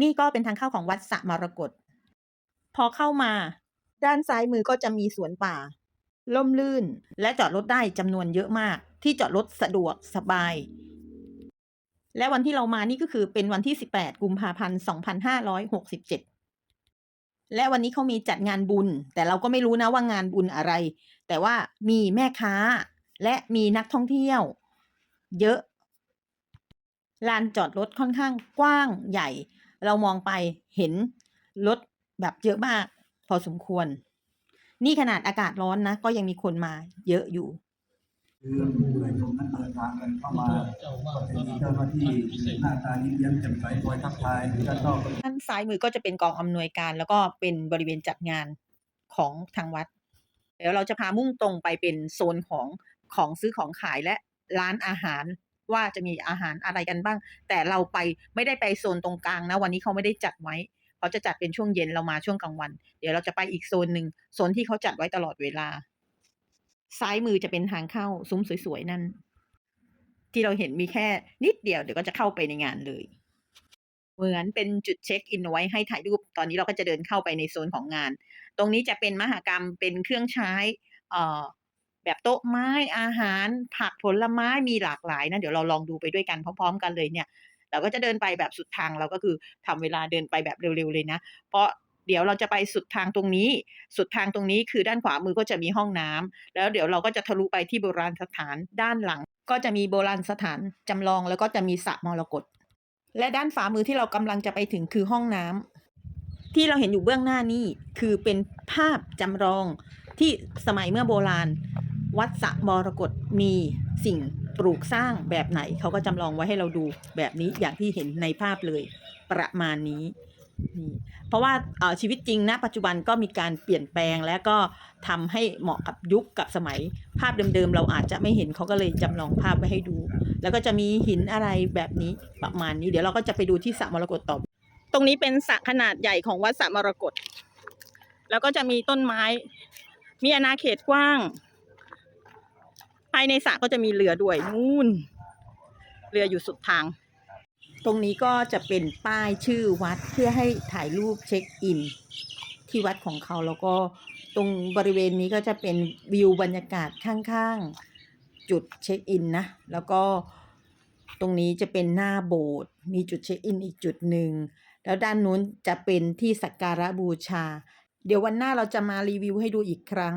นี่ก็เป็นทางเข้าของวัดสะมรกตพอเข้ามา ด้านซ้ายมือก็จะมีสวนป่าร่มรื่นและจอดรถได้จำนวนเยอะมาก ที่จอดรถสะดวกสบาย และวันที่เรามานี่ก็คือเป็นวันที่ 18 กุมภาพันธ์ 2567 และวันนี้เขามีจัดงานบุญ แต่เราก็ไม่รู้นะว่างานบุญอะไร แต่ว่ามีแม่ค้า และมีนักท่องเที่ยว เยอะลานจอดรถค่อนข้างกว้างใหญ่ เรามองไปเห็นรถแบบเยอะมาก พอสมควร นี่ขนาดอากาศร้อนนะ ก็ยังมีคนมาเยอะอยู่คือผู้ใดชมนั้นเดินทางกันเข้ามาก็จะมีเจ้าหน้าที่หน้าตายิ้มแย้มแจ่มใสคอยทักทายแล้วก็ด้านซ้ายมือก็จะเป็นกองอำนวยการ แล้วก็เป็นบริเวณจัดงานของทางวัดเดี๋ยวเราจะพามุ่งตรงไปเป็นโซนของของซื้อของขายและร้านอาหาร ว่าจะมีอาหารอะไรกันบ้าง แต่เราไปไม่ได้ไปโซนตรงกลางนะ วันนี้เขาไม่ได้จัดไว้เขาจะจัดเป็นช่วงเย็นเรามาช่วงกลางวัน เดี๋ยวเราจะไปอีกโซนหนึ่งโซนที่เขาจัดไว้ตลอดเวลา ซ้ายมือจะเป็นทางเข้าซุ้มสวยๆนั่น ที่เราเห็นมีแค่นิดเดียวเดี๋ยวก็จะเข้าไปในงานเลย เหมือนเป็นจุดเช็คอินไว้ให้ถ่ายรูปตอนนี้เราก็จะเดินเข้าไปในโซนของงาน ตรงนี้จะเป็นมหากรรมเป็นเครื่องใช้เอ่อ แบบโต๊ะไม้อาหาร ผักผลไม้มีหลากหลายนะเดี๋ยวเราลองดูไปด้วยกันพร้อม ๆ กันเลยเนี่ย เราก็จะเดินไปแบบสุดทางเราก็คือทำเวลาเดินไปแบบเร็วๆเลยนะ เพราะเดี๋ยวเราจะไปสุดทางตรงนี้ สุดทางตรงนี้คือด้านขวามือก็จะมีห้องน้ำแล้วเดี๋ยวเราก็จะทะลุไปที่โบราณสถานด้านหลัง ก็จะมีโบราณสถานจำลองแล้วก็จะมีสระมรกตและด้านฝามือที่เรากำลังจะไปถึงคือห้องน้ำที่เราเห็นอยู่เบื้องหน้านี่คือเป็นภาพจำลองที่สมัยเมื่อโบราณ วัดสระมรกตมีสิ่งปลูกสร้างแบบไหน เขาก็จำลองไว้ให้เราดูแบบนี้อย่างที่เห็นในภาพเลยประมาณนี้นี่เพราะว่าชีวิตจริงณปัจจุบันก็มีการเปลี่ยนแปลงและก็ทำให้เหมาะกับยุคกับสมัย ภาพเดิมๆ เราอาจจะไม่เห็นเขาก็เลยจำลองภาพไว้ให้ดู แล้วก็จะมีหินอะไรแบบนี้ประมาณนี้ เดี๋ยวเราก็จะไปดูที่สระมรกตต่อตรงนี้เป็นสระขนาดใหญ่ของวัดสระมรกตแล้วก็จะมีต้นไม้ มีอาณาเขตกว้างายในสระก็จะมีเรือด้วยนู่น เรืออยู่สุดทาง ตรงนี้ก็จะเป็นป้ายชื่อวัดเพื่อให้ถ่ายรูปเช็คอิน ที่วัดของเขาแล้วก็ตรงบริเวณนี้ก็จะเป็นวิวบรรยากาศข้างๆ จุดเช็คอินนะ แล้วก็ตรงนี้จะเป็นหน้าโบสถ์มีจุดเช็คอินอีกจุดหนึ่ง แล้วด้านนู้นจะเป็นที่สักการะบูชา เดี๋ยววันหน้าเราจะมารีวิวให้ดูอีกครั้ง